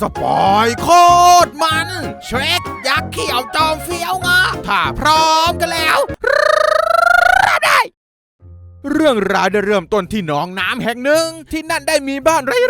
สปอยโคตรมันเชรกยักษ์เขียวจอมเฟี้ยวงาถ้าพร้อมกันแล้วได้เรื่องราวได้เริ่มต้นที่หนองน้ำแห่งหนึ่งที่นั่นได้มีบ้านไร้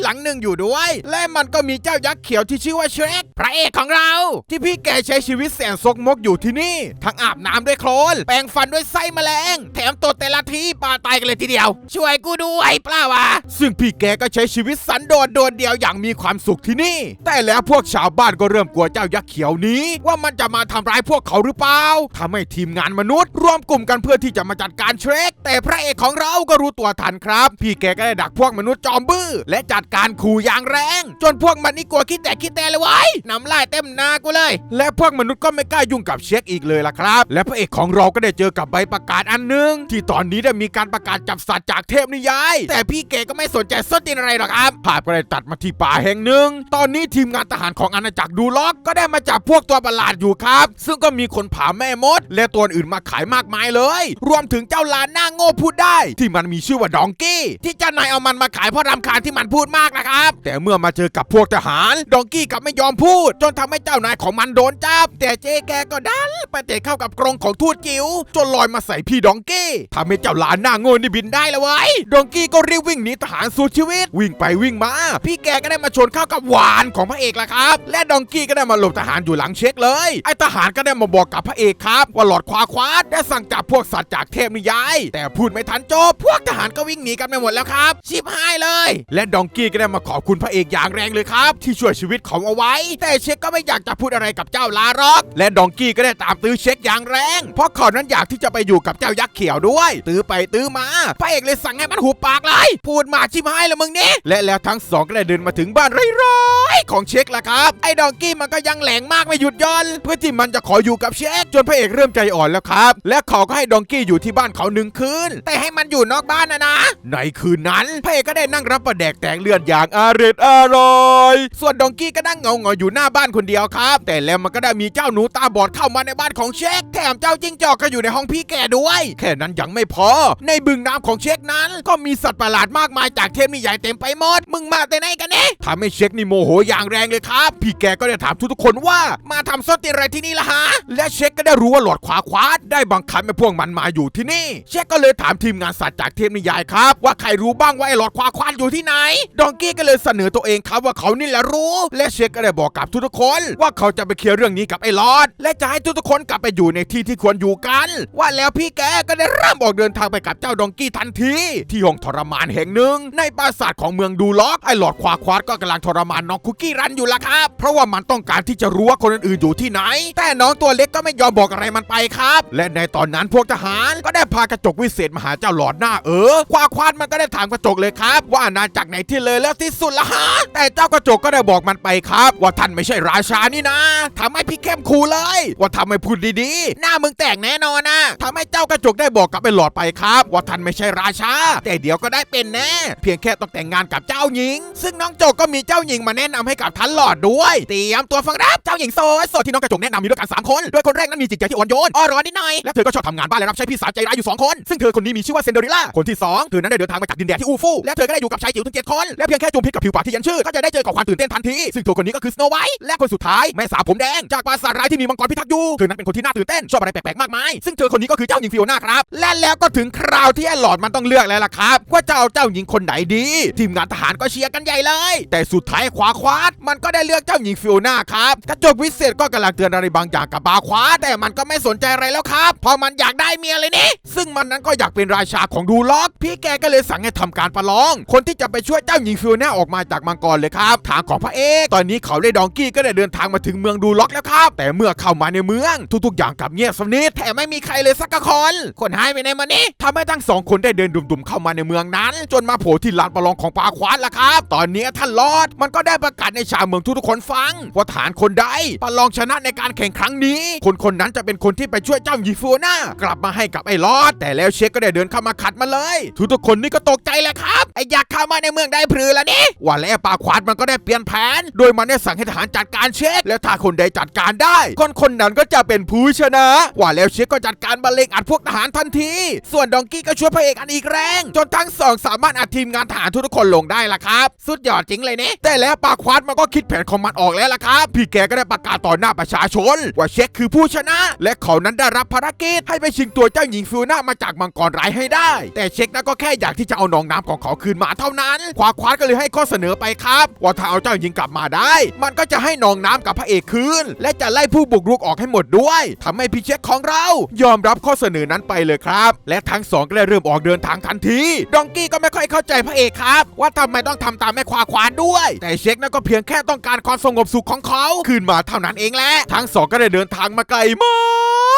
หลังหนึ่งอยู่ด้วย และมันก็มีเจ้ายักษ์เขียวที่ชื่อว่าเชรกพระเอกของเรา ที่พี่แกใช้ชีวิตแสนซกมกอยู่ที่นี่ ทั้งอาบน้ำด้วยโคลนแปรงฟันด้วยไส้แมลง แถมตดแต่ละทีปลาตายกันเลยทีเดียว ช่วยกูด้วยเปล่าวะซึ่งพี่แกก็ใช้ชีวิตสันโดษโดดเดียวอย่างมีความสุขที่นี่ แต่แล้วพวกชาวบ้านก็เริ่มกลัวเจ้ายักษ์เขียวนี้ ว่ามันจะมาทำร้ายพวกเขาหรือเปล่าทำให้ทีมงานมนุษย์รวมกลุ่มกันเพื่อที่จะมาจัดการเชรกแต่พระเอกของเราก็รู้ตัวทันครับ พี่แกก็ได้ดักพวกมนุษย์จอมบื้อและจัดการขู่อย่างแรง จนพวกมันนี่กลัวคิดแต่คิดแต่เลยเว้น้ำลายเต็มหน้ากูเลย และพวกมนุษย์ก็ไม่กล้ายุ่งกับเช็คอีกเลยล่ะครับ และพระเอกของเราก็ได้เจอกับใบประกาศอันหนึงที่ตอนนี้ได้มีการประกาศจับสัตว์จากเทพนิยาย แต่พี่แกก็ไม่สนใจสนตีนอะไรหรอกครับภาพก็ได้ตัดมาที่ป่าแห่งหนึ่ง ตอนนี้ทีมงานทหารของอาณาจักรดูล็อกก็ได้มาจับพวกตัวประหลาดอยู่ครับ ซึ่งก็มีคนผ่าแม่มด และตัวอื่นมาขายมากมายเลย รวมถึงเจ้าลานหน้าโง่พูดได้ ที่มันมีชื่อว่าดองกี้ ที่เจ้านายเอามันมาขายเพราะรำคาญที่มันพูดมากนะครับ แต่เมื่อมาเจอกับพวกทหาร ดองกี้กลับไม่ยอมพูด จนทำให้เจ้านายของมันโดนจับ แต่เจ๊แกก็ดันไปเตะเข้ากับกรงของทูตจิ๋วจนลอยมาใส่พี่ดองกี้ทำให้เจ้าหลานหน้าโง่นี่บินได้แล้วเว้ยดองกี้ก็รีบวิ่งหนีทหารสู้ชีวิต วิ่งไปวิ่งมา พี่แกก็ได้มาชนเข้ากับหวานของพระเอกละครับ และดองกี้ก็ได้มาหลบทหารอยู่หลังเช็คเลย ไอ้ทหารก็ได้มาบอกกับพระเอกครับ ว่าหลอดควาควาดได้สั่งจับพวกสัตว์จากเทพนิยาย แต่พูดไม่ทันจบพวกทหารก็วิ่งหนีกันไปหมดแล้วครับชิบหายเลย และดองกี้ก็ได้มาขอบคุณพระเอกอย่างแรงเลยครับ ที่ช่วยชีวิตเขาเอาไว้ แต่เช็คก็ไม่อยากจะพูดอะไรกับเจ้าลารอก และดองกี้ก็ได้ตามตื้อเช็คอย่างแรง เพราะเขานั้นอยากที่จะไปอยู่กับเจ้ายักษ์เขียวด้วย ตื้อไปตื้อมาพระเอกเลยสั่งให้มันหุบปากเลยพูดมาชิบหายเลยมึงนี่และแล้วทั้งสองก็ได้เดินมาถึงบ้านไร้ายๆ ของเช็คล่ะครับ ไอ้ดองกี้มันก็ยังแหลงมากไม่หยุดย่อน เพื่อที่มันจะขออยู่กับเช็คจนพระเอกเริ่มใจอ่อนแล้วครับ และเขาก็ให้ดองกี้อยู่ที่บ้านเขาหนึ่งคืน แต่ให้มันอยู่นอกบ้านนะนะ ในคืนนั้นพระเอกก็ได้นั่งรับประแดกแตงเลือดอย่างอร่อยอร่อย ส่วนดองกี้ก็นั่งเงาเงาอยู่หน้าบ้านคนเดียวครับ แต่แล้วมันก็ได้มีเจ้าหนูตาบอดเข้ามาในบ้านของเช็คแถมเจ้าจิ้งจอกก็อยู่ในห้องพี่แกด้วย แค่นั้นยังไม่พอ ในบึงน้ำของเช็คนั้น ก็มีสัตว์ประหลาดมากมายจากเทพนิยายเต็มไปหมดมึงมาแต่ไหนกันเนี่ยทำให้เช็คนี่โมโหอย่างแรงเลยครับ พี่แกก็ได้ถามทุกๆคนว่ามาทำส้นตีนอะไรที่นี่ล่ะฮะ และเช็คก็ได้รู้ว่าหลอดขวาควาดได้บังคับให้พวกมันมาอยู่ที่นี่ เช็คก็เลยถามทีมงานสัตว์จากเทพนิยายครับ ว่าใครรู้บ้างว่าไอ้หลอดขวาควาดอยู่ที่ไหน ดองกี้ก็เลยเสนอตัวเองครับว่าเขานี่แหละรู้ และเช็คก็ได้บอกกับทุกๆคน ว่าเขาจะไปเคลียร์เรื่องนี้กับไอ้หลอด และจะให้ทุกๆคนกลับไปอยู่ในที่ที่ควรอยู่กัน ว่าแล้วพี่แกก็ได้เริ่มออกเดินทางไปกับเจ้าดองกี้ทันที ที่ห้องทรมานแห่งหนึ่ง ในปราสาทของเมืองดูล็อกไอ้หลอดควาควาดก็กำลังทรมานน้องคุกกี้รันอยู่ละครับ เพราะว่ามันต้องการที่จะรู้ว่าคนอื่นๆอยู่ที่ไหน แต่น้องตัวเล็กก็ไม่ยอมบอกอะไรมันไปครับ และในตอนนั้นพวกทหารก็ได้พากระจกวิเศษมาหาเจ้าหลอดหน้าเออควาควาดมันก็ได้ถามกระจกเลยครับ ว่าอาณาจักไหนที่เลยแล้วที่สุดละฮะแต่เจ้ากระจกก็ได้บอกมันไปครับ ว่าท่านไม่ใช่ราชานี่นะทำให้พี่เข้มคูเลย ว่าทำให้พูดดีๆ หน้ามึงแตกแน่นอนนะทำให้เจ้ากระจกได้บอกกับไอ้หลอดไปครับ ว่าท่านไม่ใช่ราชาแต่เดี๋ยวก็ได้เป็นแน่ เพียงแค่ต้องแต่งงานกับเจ้าหญิง ซึ่งน้องโจกก็มีเจ้าหญิงมาแนะนำให้กับท่านหลอดด้วย เตรียมตัวฟังรับเจ้าหญิงโซยโซที่น้องกระจกแนะนำมีด้วยกันสามคนโดยคนแรกนั้นมีจิตใจที่อ่อนโยนอ้อนร้อนนิดหน่อยและเธอก็ชอบทำงานบ้านและรับใช้พี่สาวใจร้ายอยู่สองคน ซึ่งเธอคนนี้มีชื่อว่าเซนเดอริล่าคนที่สองเธอนั้นได้เดินทางมาจากดินแดนที่อูฟูและเธอก็ได้อยู่กับชายจิ๋วถึงเจ็ดคนและเพียงแค่จุมพิษกับผิวปากที่ย็นชื่นก็จะได้เจอกับความตื่นเต้นทันทีซึ่งเธอคนนี้ก็คือสโนไวท์และคนสุดท้ายแม่สาวผมแดงจากปราสาทร้ายที่มีมังกรพิทักษ์อยู่เธอนั้นเป็นคนที่น่าตื่นเต้นชอบอะไรแปลกๆมากมายซึ่งเธอคนนี้ก็คือเจ้าหญิงฟิโอน่าครับและแล้วก็ถึงคราวที่ไอ้หลอดมันต้องเลือกแล้วล่ะครับว่าจะเอาเจ้าหญิงคนไหนดี ทีมงานทหารก็เชียร์กันใหญ่เลย แต่สุดท้ายขวาควาดมันก็ได้เลือกเจ้าหญิงฟิโอน่าครับกระจกวิเศษก็กำลังเตือนอะไรบางอย่างกับบาควาแต่มันก็ไม่สนใจอะไรแล้วครับเพราะมันอยากได้เมียเลยนี่ซึ่งมันนั้นก็อยากเป็นราชาของดูล็อก พี่แกก็เลยสั่งให้ทำการประลอง คนที่จะไปช่วยเจ้าหญิงฟิโอน่าออกมาจากมังกรเลยครับทางของพระเอกตอนนี้เขาได้ดองกี้ก็ได้เดินทางมาถึงเมืองดูล็อกแล้วครับ แต่เมื่อเข้ามาในเมืองทุกๆ อย่างกลับเงียบสนิทแถมไม่มีใครเลยสักคนคนหายไปไหนมานี่ทำให้ทั้งสองคนได้เดินดุ่มๆเข้ามาในเมืองนั้น จนมาโผล่ที่ลานประลองของปาควานละครับ ตอนนี้ท่านลอดมันก็ได้ประกาศในชาวเมืองทุกๆคนฟัง ว่าฐานคนใดประลองชนะในการแข่งครั้งนี้ คนคนนั้นจะเป็นคนที่ไปช่วยเจ้าหญิงฟิโอน่ากลับมาให้กับไอ้ลอดแต่แล้วเชคก็ได้เดินเข้ามาขัดมาเลย ทุกๆคนนี่ก็ตกใจแหละครับไอ้อยากเข้ามาในเมืองได้พรือละนี่ว่าแล้วปาควานมันก็ได้เปลี่ยนแผน โดยมันได้สั่งให้ทหารจัดการเชคและถ้าคนใดจัดการได้ คนคนนั้นก็จะเป็นผู้ชนะ ว่าแล้วเชคก็จัดการบรรเลงอัดพวกทหารทันที ส่วนดองกี้ก็ช่วยพระเอกอันอีกแรง จนทั้งสองสามารถอัดทีมงานทหารทุกๆคนลงได้ละครับ สุดยอดจริงเลยเนี่ยแต่แล้วปาควาดมันก็คิดแผนของมันออกแล้วล่ะครับ พี่แกก็ได้ประกาศต่อหน้าประชาชน ว่าเช็คคือผู้ชนะ และเขานั้นได้รับภารกิจให้ไปชิงตัวเจ้าหญิงฟิวน่ามาจากมังกรร้ายให้ได้ แต่เช็คนั้นก็แค่อยากที่จะเอาน้องน้ำของเขาคืนมาเท่านั้น ควาควาดก็เลยให้ข้อเสนอไปครับว่าถ้าเอาเจ้าหญิงกลับมาได้ มันก็จะให้น้องน้ำกับพระเอกคืน และจะไล่ผู้บุกรุกออกให้หมดด้วยทำให้พี่เช็คของเรา ยอมรับข้อเสนอนั้นไปเลยครับ และทั้งสองก็ได้เริ่มออกเดินทางทันที ดองกี้ก็ไม่ค่อยเข้าใจพระเอกครับ ว่าทำไมต้องทำตามแม่ควาควานด้วย แต่เช็คนั้นก็เพียงแค่ต้องการความสงบสุขของเขาคืนมาเท่านั้นเองแหละทั้งสองก็ได้เดินทางมาไกลมา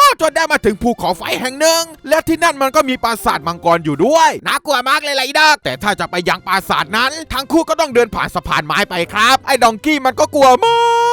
กจนได้มาถึงภูเขาไฟแห่งหนึ่ง และที่นั่นมันก็มีปราสาทมังกรอยู่ด้วยน่ากลัวมากเลยล่ะอีดักแต่ถ้าจะไปยังปราสาทนั้น ทั้งคู่ก็ต้องเดินผ่านสะพานไม้ไปครับ ไอ้ดองกี้มันก็กลัวมาก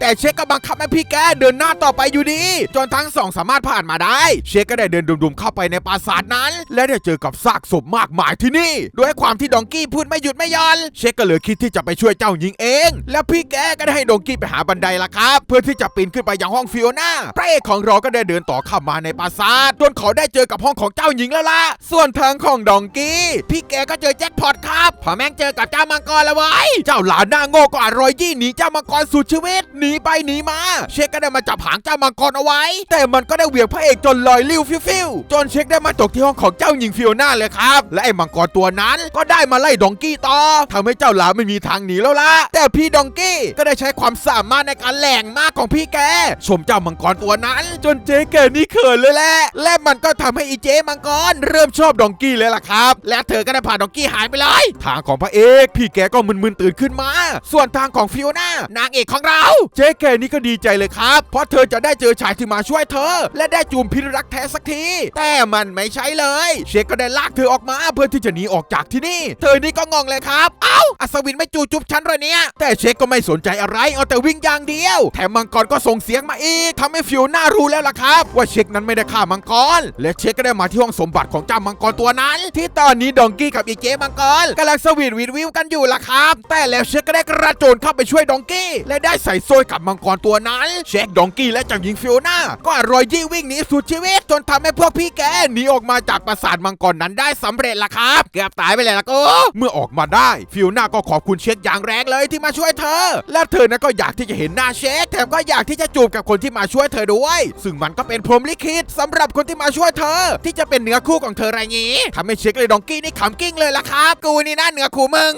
แต่เชคก็บังคับให้พี่แกเดินหน้าต่อไปอยู่ดี จนทั้งสองสามารถผ่านมาได้ เชคก็ได้เดินดุมๆเข้าไปในปราสาทนั้น และได้เจอกับซากศพมากมายที่นี่ ด้วยความที่ดองกี้พูดไม่หยุดไม่ยอนเชคก็เลยคิดที่จะไปช่วยเจ้าหญิงเอง และพี่แกก็ได้ให้ดองกี้ไปหาบันไดละครับ เพื่อที่จะปีนขึ้นไปยังห้องฟิโอน่าพระเอกของเราก็ได้เดินต่อเข้ามาในปราสาทจนเขาได้เจอกับห้องของเจ้าหญิงแล้วล่ะส่วนทางของดองกี้พี่แกก็เจอแจ็คพอตครับพอแม่งเจอกับเจ้ามังกรแล้วเว้เจ้าหลานหน้าโง่ก็อร่อยยี่หนีเจ้ามังกรสุดชีวิตหนีไปหนีมา เชคก็ได้มาจับหางเจ้ามังกรเอาไว้ แต่มันก็ได้เหวี่ยงพระเอกจนลอยลิ้วฟิวๆจนเชคได้มาตกที่ห้องของเจ้าหญิงฟิโอน่าเลยครับ และไอ้มังกรตัวนั้นก็ได้มาไล่ดองกี้ต่อทำให้เจ้าหลาไม่มีทางหนีแล้วล่ะแต่พี่ดองกี้ก็ได้ใช้ความสามารถในการแหล่งมากของพี่แกชมเจ้ามังกรตัวนั้น จนเจ๊แกนี่เขินเลยแหละและมันก็ทำให้อีเจ๊มังกรเริ่มชอบดองกี้เลยล่ะครับ และเธอก็ได้พาดองกี้หายไปเลย ทางของพระเอก พี่แกก็มึนๆตื่นขึ้นมา ส่วนทางของฟิโอน่านางเอกของเราเจ๊แกนี่ก็ดีใจเลยครับ เพราะเธอจะได้เจอชายที่มาช่วยเธอ และได้จูมพิรักแท้สักที แต่มันไม่ใช่เลย เชคก็ได้ลากเธอออกมาเพื่อที่จะหนีออกจากที่นี่ เธอนี่ก็งงเลยครับ เอ้า อัศวินไม่จูจุบฉันเลยเนี่ย แต่เชคก็ไม่สนใจอะไร เอาแต่วิ่งอย่างเดียว แถมมังกรก็ส่งเสียงมาอีกทำให้ฟิวน่ารู้แล้วล่ะครับ ว่าเชคนั้นไม่ได้ฆ่ามังกร และเชคก็ได้มาที่ห้องสมบัติของเจ้ามังกรตัวนั้น ที่ตอนนี้ดองกี้กับอีเจมังกรกำลังสวีทวิดวิวกันอยู่ล่ะครับ แต่แล้วเชคก็ได้กระโจนเข้าไปช่วยดองกี้ และได้ใส่โซ่กับมังกรตัวนั้น เชคดองกี้และเจ้าหญิงฟิวน่าก็อร่อยยี่วิ่งหนีสุดชีวิตจนทำให้พวกพี่แกหนีออกมาจากปราสาทมังกรนั้นได้สำเร็จล่ะครับ เกือบตายไปเลยละก็เมื่อออกมาได้ฟิวน่าก็ขอบคุณเชคอย่างแรงเลยที่มาช่วยเธอ และเธอนั้นก็อยากที่จะเห็นหน้าเชคแถมก็อยากที่จะจูบกับคนที่มาช่วยเธอด้วย ซึ่งมันก็เป็นพรหมลิขิตสำหรับคนที่มาช่วยเธอ ที่จะเป็นเนื้อคู่ของเธอไรงี้ทำให้เชคเลยดองกี้นี่ขำกิ้งเลยล่ะครับ กูนี่นะเนื้อคู่มึง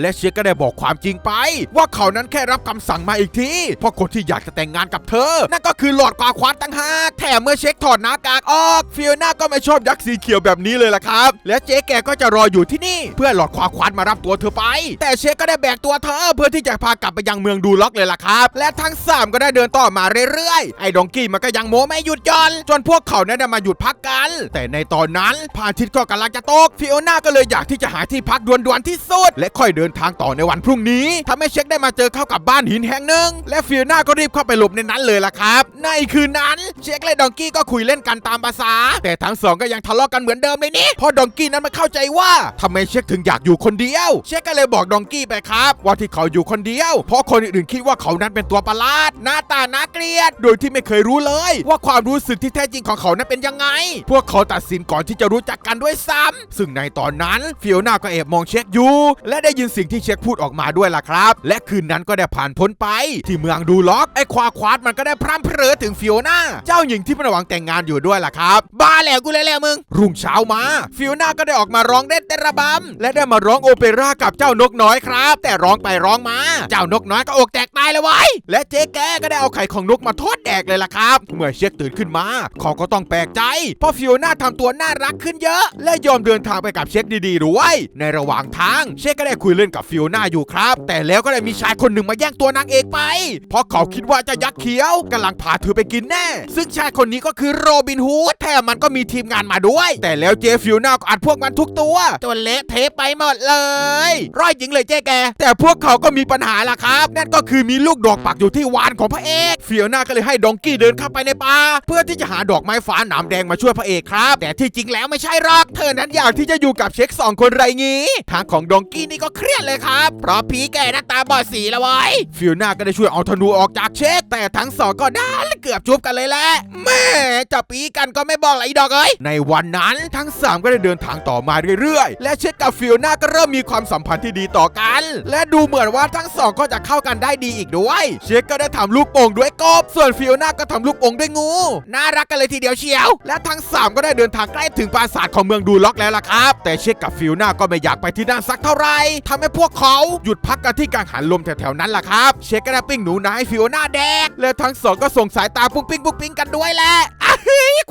และเชคก็ได้บอกความจริงไป ว่าเขานั้นแค่รับคำสั่งมาอีกทีเพราะคนที่อยากจะแต่งงานกับเธอ นั่นก็คือหลอดกวาควานตั้งหากแถมเมื่อเช็คถอดหน้ากากออกฟิโอน่าก็ไม่ชอบยักษ์สีเขียวแบบนี้เลยล่ะครับ และเจ๊แกก็จะรออยู่ที่นี่ เพื่อหลอดควาควานมารับตัวเธอไป แต่เชคก็ได้แบกตัวเธอ เพื่อที่จะพากลับไปยังเมืองดูล็อกเลยล่ะครับ และทั้งสามก็ได้เดินต่อมาเรื่อยๆ ไอ้ดองกี้มันก็ยังโมไม่หยุดย่อน จนพวกเขานั้นได้มาหยุดพักกัน แต่ในตอนนั้นพาทิตก็กำลังจะตกฟิโอน่าก็เลยอยากที่จะหาที่พักด่วนๆที่สุดและค่อยเดินทางต่อในวันพรุ่งนี้ทำให้เช็คได้มาเจอเข้ากับบ้านหินแห่งหนึ่งและฟิโอน่าก็รีบเข้าไปหลบในนั้นเลยล่ะครับ ในคืนนั้นเช็คและดองกี้ก็คุยเล่นกันตามภาษา แต่ทั้งสองก็ยังทะเลาะกันเหมือนเดิมเลยนี่พราะดองกี้นั้นมันเข้าใจว่าทำไมเช็คถึงอยากอยู่คนเดียว เช็คก็เลยบอกดองกี้ไปครับว่าที่เขาอยู่คนเดียว เพราะคนอื่นๆคิดว่าเขานั้นเป็นตัวประหลาดหน้าตาน่าเกลียด โดยที่ไม่เคยรู้เลย ว่าความรู้สึกที่แท้จริงของเขานั้นเป็นยังไง พวกเขาตัดสินก่อนที่จะรู้จักกันด้วยซ้ำซึ่งในตอนนั้นฟิโอน่าก็แอบมองเช็คอยู่และได้ยินสิ่งที่เช็คพูดออกมาด้วยล่ะครับ และคืนนั้นก็ได้ผ่านพ้นไปที่เมืองดูล็อกไอ้ควาควาดมันก็ได้พร่ำเพรอถึงฟิโอนาเจ้าหญิงที่มันหวังแต่งงานอยู่ด้วยล่ะครับบ้าแล้วกูเลยแล้วมึง รุ่งเช้ามาฟิโอนาก็ได้ออกมาร้องเต้นเตระบำและได้มาร้องโอเปร่ากับเจ้านกน้อยครับ แต่ร้องไปร้องมา เจ้านกน้อยก็อกแตกตายเลยไว้ยและเจ๊แกก็ได้เอาไข่ของนกมาทอดแดกเลยล่ะครับ เมื่อเช็คตื่นขึ้นมาเขาก็ต้องแปลกใจ เพราะฟิโอนาทำตัวน่ารักขึ้นเยอะ และยอมเดินทางไปกับเช็คดีๆด้วย ในระหว่างทางเช็คก็ได้คุยเล่นกับฟิโอนาอยู่ครับ แต่แล้วก็ได้มีชายคนหนึ่งมาแย่งตัวนางเอกไปเพราะเขาคิดว่าเจะยักษ์เขียวกำลังพาเธอไปกินแน่ ซึ่งชายคนนี้ก็คือโรบินฮูดแถมมันก็มีทีมงานมาด้วย แต่แล้วเจฟิโอน่าก็อัดพวกมันทุกตัวจนเละเทะไปหมดเลย ร้อยจริงเลยเจ๊แก แต่พวกเขาก็มีปัญหาล่ะครับ นั่นก็คือมีลูกดอกปักอยู่ที่วานของพระเอกฟิโอน่าก็เลยให้ดองกี้เดินเข้าไปในป่าเพื่อที่จะหาดอกไม้ฟ้าหนามแดงมาช่วยพระเอกครับ แต่ที่จริงแล้วไม่ใช่หรอกเธอนั้นอยากที่จะอยู่กับเช็คสองคนไรงี้ทางของดองกี้นี่ก็เครียดเลยครับเพราะผีแกหน้าตาบอดสีล้วไว้ฟิโอน่าก็ได้ช่วยเอาธนูออกจากเช็คแต่ทั้งสองก็ได้เกือบจูบกันเลยแหละแม่จะปีกันก็ไม่บอกอะไรดอกเอ้ยในวันนั้นทั้งสามก็ได้เดินทางต่อมาเรื่อยๆ และเช็คกับฟิโอน่าก็เริ่มมีความสัมพันธ์ที่ดีต่อกัน และดูเหมือนว่าทั้งสองก็จะเข้ากันได้ดีอีกด้วย เช็คก็ได้ทำลูกโป่งด้วยกบ ส่วนฟิโอน่าก็ทำลูกโป่งด้วยงู น่ารักกันเลยทีเดียวเชียว และทั้งสามก็ได้เดินทางใกล้ถึงปราสาทของเมืองดูล็อกแล้วล่ะครับ แต่เช็คกับฟิโอน่าก็ไม่อยากไปที่นั่นสักเท่าไหร่ทำให้พวกเขาหยุดพักกันที่กังหันลมแถวๆนั้นล่ะครับ เช็คก็ได้ปิ้งหนูนาให้ฟิโอน่าแดก และทั้งสองก็ส่งสายตาปุ้งปิ้งปุ้งปิ้งกันด้วยแหละ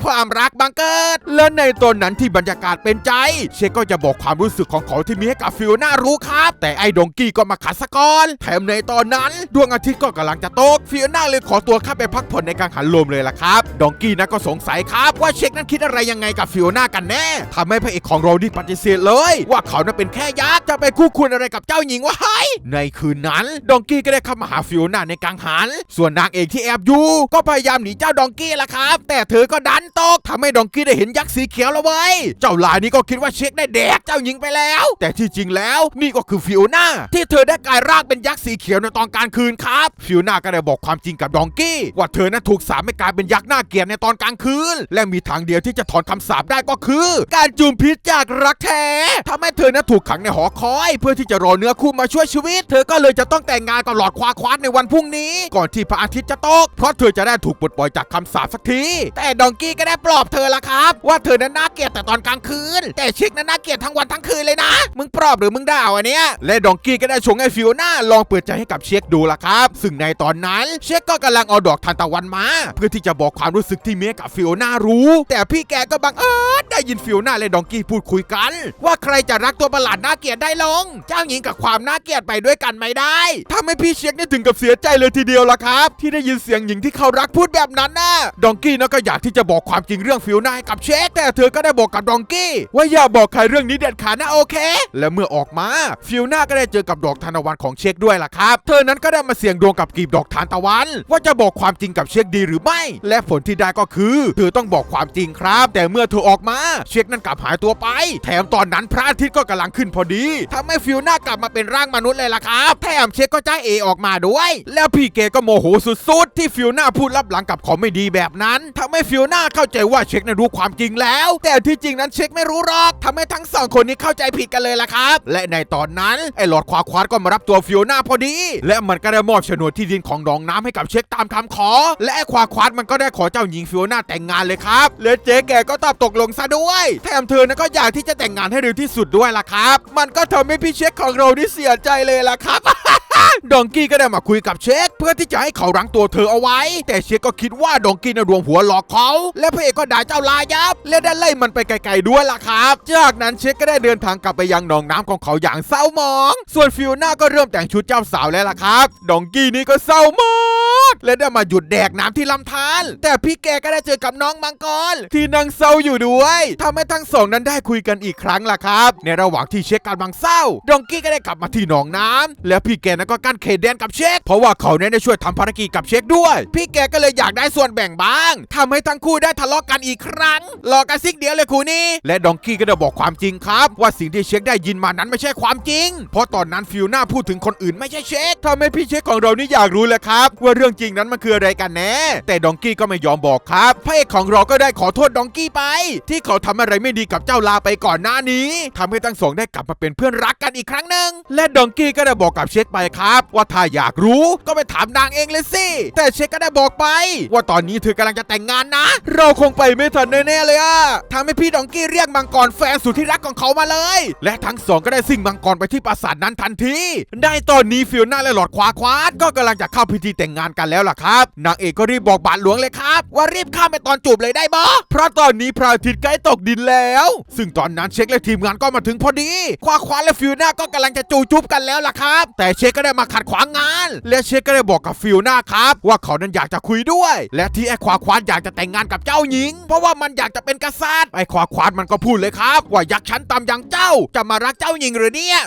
ความรักบังเกิด และในตอนนั้นที่บรรยากาศเป็นใจ เชก็จะบอกความรู้สึกของเขาที่มีให้กับฟิโอน่ารู้ครับ แต่ไอ้ดงกี้ก็มาขัดสะกอนแถมในตอนนั้น ดวงอาทิตย์ก็กำลังจะตก ฟิโอน่าเลยขอตัวข้าไปพักผ่อนในกังหันลมเลยล่ะครับ ดองกี้นะก็สงสัยครับว่าเชคนั้นคิดอะไรยังไงกับฟิโอน่ากันแน่ทำให้พระเอกของเราที่ปฏิเสธเลย ว่าเขานั้นเป็นแค่ยักษ์จะไปคู่ควรอะไรกับเจ้าหญิงวะเฮ้ยในคืนนั้น ดองกี้ก็ได้เข้ามาหาฟิโอน่าในกังหัน ส่วนนางเอกที่แอบอยู่ก็พยายามหนีเจ้าดองกี้ละครับ แต่เธอก็ดันตกทำให้ดองกี้ได้เห็นยักษ์สีเขียวแล้วเว้ยเจ้าลายนี้ก็คิดว่าเช็คได้แดกเจ้าหญิงไปแล้ว แต่ที่จริงแล้วนี่ก็คือฟิโอน่าที่เธอได้กลายร่างเป็นยักษ์สีเขียวในตอนกลางคืนครับฟิโอน่าก็ได้บอกความจริงกับดองกี้ว่าเธอนั้นถูกสาปให้กลายเป็นยักษ์หน้าเกลียดในตอนกลางคืน และมีทางเดียวที่จะถอนคำสาปได้ก็คือ การจูมพิษจากรักแท้ทำให้เธอนั้นถูกขังในหอคอย เพื่อที่จะรอเนื้อคู่มาช่วยชีวิต เธอก็เลยจะต้องแต่งงานกับหลอดควาควาดในวันพรุ่งนี้ ก่อนที่พระอาทิตย์จะตก เพราะเธอจะได้ถูกปลดปล่อยจากคำสาปสักที แต่ดองกี้ก็ได้ปลอบเธอละครับ ว่าเธอนั้นน่าเกลียดแต่ตอนกลางคืน แต่เชิกนั้นน่าเกลียดทั้งวันทั้งคืนเลยนะ มึงปลอบหรือมึงด่าวะเนี้ยและดองกี้ก็ได้ชงให้ฟิโอน่าลองเปิดใจให้กับเชคดูละครับ ซึ่งในตอนนั้นเชคก็กำลังเอาดอกทานตะวันมา เพื่อที่จะบอกความรู้สึกที่เมียกับฟิโอน่ารู้ แต่พี่แกก็บังเอิญได้ยินฟิโอน่าและดองกี้พูดคุยกัน ว่าใครจะรักตัวประหลาดน่าเกลียดได้ลง เจ้าหญิงกับความน่าเกลียดไปด้วยกันไม่ได้ทำให้พี่เชคเนี่ยถึงกับเสียใจเลยทีเดียวล่ะครับ ที่ได้ยินเสียงหญิงที่เขารักพูดแบบนั้นน่ะดองกี้นะก็อยากที่จะบอกความจริงเรื่องฟิโอน่าให้กับเชคแต่เธอก็ได้บอกกับดองกี้ว่าอย่าบอกใครเรื่องนี้เด็ดขาดนะโอเค และเมื่อออกมาฟิโอน่าก็ได้เจอกับดอกทานตะวันของเชคด้วยล่ะครับ เธอนั้นก็ได้มาเสี่ยงดวงกับกีบดอกทานตะวัน ว่าจะบอกความจริงกับเชคดีหรือไม่ และผลที่ได้ก็คือเธอต้องบอกความจริงครับ แต่เมื่อเธอออกมาเชคนั้นกลับหายตัวไป แถมตอนนั้นพระอาทิตย์ก็กำลังขึ้นพอดีทำให้ฟิโอน่ากลับมาเป็นร่างมนุษย์เลยล่ะครับแถมเชคก็จ้าเอออกมาด้วยแล้วพี่เกก็โมโหสุดๆ ที่ฟิโอน่าพูดลับหลังกับของไม่ดีแบบนั้นทำให้ฟิโอน่าเข้าใจว่าเชคนั้นรู้ความจริงแล้ว แต่ที่จริงนั้นเชคไม่รู้หรอกทำให้ทั้งสองคนนี้เข้าใจผิดกันเลยล่ะครับ และในตอนนั้นไอ้หลอดควาควาดก็มารับตัวฟิโอน่าพอดี และมันก็ได้มอบโฉนดที่ดินของน้องน้ำให้กับเชคตามคำขอ และไอ้ควาควาดมันก็ได้ขอเจ้าหญิงฟิโอน่าแต่งงานเลยครับ และเจ๊แกก็ตอบตกลงซะด้วยแถมเธอนั้นก็อยากที่จะแต่งงานให้เร็วที่สุดด้วยล่ะครับ มันก็ทำให้พี่เชคของเรานี่เสียใจเลยล่ะครับ ดองกี้ก็ได้มาคุยกับเชคเพื่อที่จะให้เขารั้งตัวเธอเอาไว้ แต่เชคก็คิดว่าดองกี้น่ะรวมหัวหลอกเขา และพระเอกก็ด่าเจ้าลายับ และได้ไล่มันไปไกลๆด้วยล่ะครับ จากนั้นเชคก็ได้เดินทางกลับไปยังหนองน้ำของเขาอย่างเศร้าหมอง ส่วนฟิวน่าก็เริ่มแต่งชุดเจ้าสาวแล้วล่ะครับ ดองกี้นี่ก็เศร้ามาก และได้มาหยุดแดกน้ำที่ลำธารแต่พี่แกก็ได้เจอกับน้องมังกรที่นั่งเศร้าอยู่ด้วยทำให้ทั้งสองนั้นได้คุยกันอีกครั้งล่ะครับ ในระหว่างที่เชคกำลังเศร้า ดองกี้ก็ได้กลับมาที่หนองน้ำและพี่แกนั้นก็กั้นเขตแดนกับเช็คเพราะว่าเขาเนี่ยได้ช่วยทำภารกิจกับเช็คด้วย พี่แกก็เลยอยากได้ส่วนแบ่งบ้างทำให้ทั้งคู่ได้ทะเลาะกันอีกครั้งรอกันซิกเดียวเลยคู่นี้และดองกี้ก็ได้บอกความจริงครับ ว่าสิ่งที่เช็คได้ยินมานั้นไม่ใช่ความจริง เพราะตอนนั้นฟิวน่าพูดถึงคนอื่นไม่ใช่เชคทำให้พี่เชคของเรานี่อยากรู้แหละครับ ว่าเรื่องจริงนั้นมันคืออะไรกันแน่ แต่ดองกี้ก็ไม่ยอมบอกครับ พระเอกของเราก็ได้ขอโทษดองกี้ไป ที่เขาทำอะไรไม่ดีกับเจ้าลาไปก่อนหน้านี้ทำให้ทั้งสองได้กลับมาเป็นเพื่อนรักกันอีกครั้งหนึ่งและดองกี้ก็ได้บอกกับเชคไปครับ ว่าถ้าอยากรู้ก็ไปถามนางเองเลยสิแต่เชคก็ได้บอกไป ว่าตอนนี้เธอกำลังจะแต่งงานนะ เราคงไปไม่ทันแน่ๆเลยอะทำให้พี่ดองกี้เรียกมังกรแฟนสุดที่รักของเขามาเลย และทั้งสองก็ได้ซิ่งมังกรไปที่ปราสาทนั้นทันทีได้ตอนนี้ฟิโอน่าและหลอดควาควาดก็กำลังจะเข้าพิธีแต่งงานกันแล้วล่ะครับ นางเอกก็รีบบอกบาทหลวงเลยครับ ว่ารีบข้ามไปตอนจูบเลยได้บอเพราะตอนนี้พระอาทิตย์ใกล้ตกดินแล้ว ซึ่งตอนนั้นเช็คและทีมงานก็มาถึงพอดี ควาควาและฟิโอน่าก็กำลังจะจูจุบกันแล้วล่ะครับ แต่เช็คก็ได้มาขัดขวางงาน และเช็คก็ได้บอกกับฟิโอน่าครับ ว่าเขานั้นอยากจะคุยด้วย และที่ไอ้ควาควาอยากจะแต่งงานกับเจ้าหญิง เพราะว่ามันอยากจะเป็นกษัตริย์ไอ้ควาความันก็พูดเลยครับ ว่ายักษ์ชั้นต่ำอย่างเจ้าจะมารักเจ้าหญิงหรือเนี่ย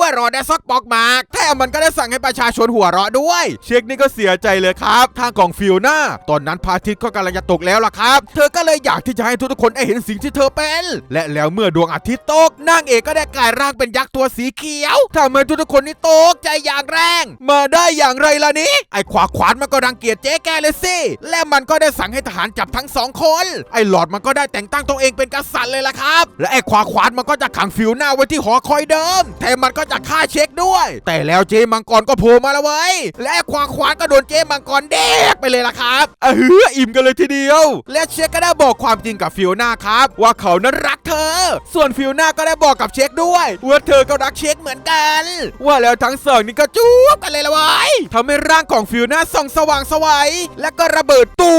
วเรอได้ซอกปอกมากแถมมันก็ได้สั่งให้ประชาชนหัวเราะด้วย เช็คนี่ก็เสียใจเลยครับ ทางของฟิลนาตอนนั้นพระอาทิตย์ก็กำลังจะตกแล้วล่ะครับ เธอก็เลยอยากที่จะให้ทุกคนได้เห็นสิ่งที่เธอเป็น และแล้วเมื่อดวงอาทิตย์ตกนางเอกก็ได้กลายร่างเป็นยักษ์ตัวสีเขียวทำให้ทุกคนนี่ตกใจอย่างแรง มาได้อย่างไรล่ะนี้ ไอ้ขวาขวานมันก็รังเกียจเจ๊แกเลยสิ และมันก็ได้สั่งให้ทหารจับทั้งสองคน ไอ้หลอดมันก็ได้แต่งตั้งตัวเองเป็นกษัตริย์เลยล่ะครับ และไอ้ขวาขวานมันก็จะขังฟิวนาไว้ที่หอคอยเดิม แต่มันก็จะฆ่าเช็คด้วย แต่แล้วเจมังกรก็โผล่มาแล้วเว้ยและไอ้ขวาขวานก็โดนเจมังกรเด็กไปเลยล่ะครับอะฮืออิ่มกันเลยทีเดียว และเช็คก็ได้บอกความจริงกับฟิวหน้าครับ ว่าเขานั้นรักเธอ ส่วนฟิวหน้าก็ได้บอกกับเช็คด้วยว่าเธอก็รักเช็คเหมือนกัน ว่าแล้วทั้งสองนี่ก็จูบกันเลยละเว้ยทำให้ร่างของฟิวหน้าส่องสว่างไสวัยและก็ระเบิดตู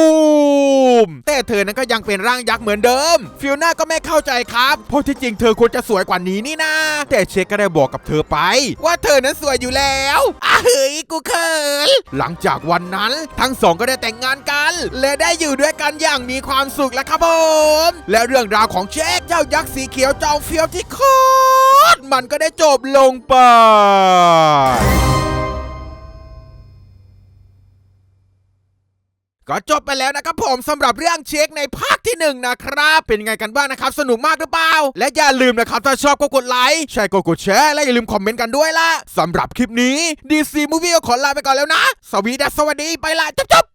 มแต่เธอนั้นก็ยังเป็นร่างยักษ์เหมือนเดิม ฟิวหน้าก็ไม่เข้าใจครับเพราะที่จริงเธอควรจะสวยกว่านี้นี่นาแต่เช็คก็ได้บอกกับเธอไป ว่าเธอนั้นสวยอยู่แล้วอะเฮ้ยกูเขินหลังจากวันนั้นทั้งสองก็ได้แต่งงานกัน และได้อยู่ด้วยกันอย่างมีความสุขแล้วครับผม และเรื่องราวของเช็คเจ้ายักษ์สีเขียวจอมเฟี้ยวที่โคตรมันก็ได้จบลงไป ก็จบไปแล้วนะครับผมสำหรับเรื่องเช็คในภาคที่หนึ่งนะครับ เป็นไงกันบ้างนะครับ สนุกมากหรือเปล่า และอย่าลืมนะครับ ถ้าชอบก็กดไลค์ใช่ก็กดแชร์และอย่าลืมคอมเมนต์กันด้วยล่ะสำหรับคลิปนี้ DC Movie ก็ขอลาไปก่อนแล้วนะ สวีดัสสวัสดีไปละจุ๊บ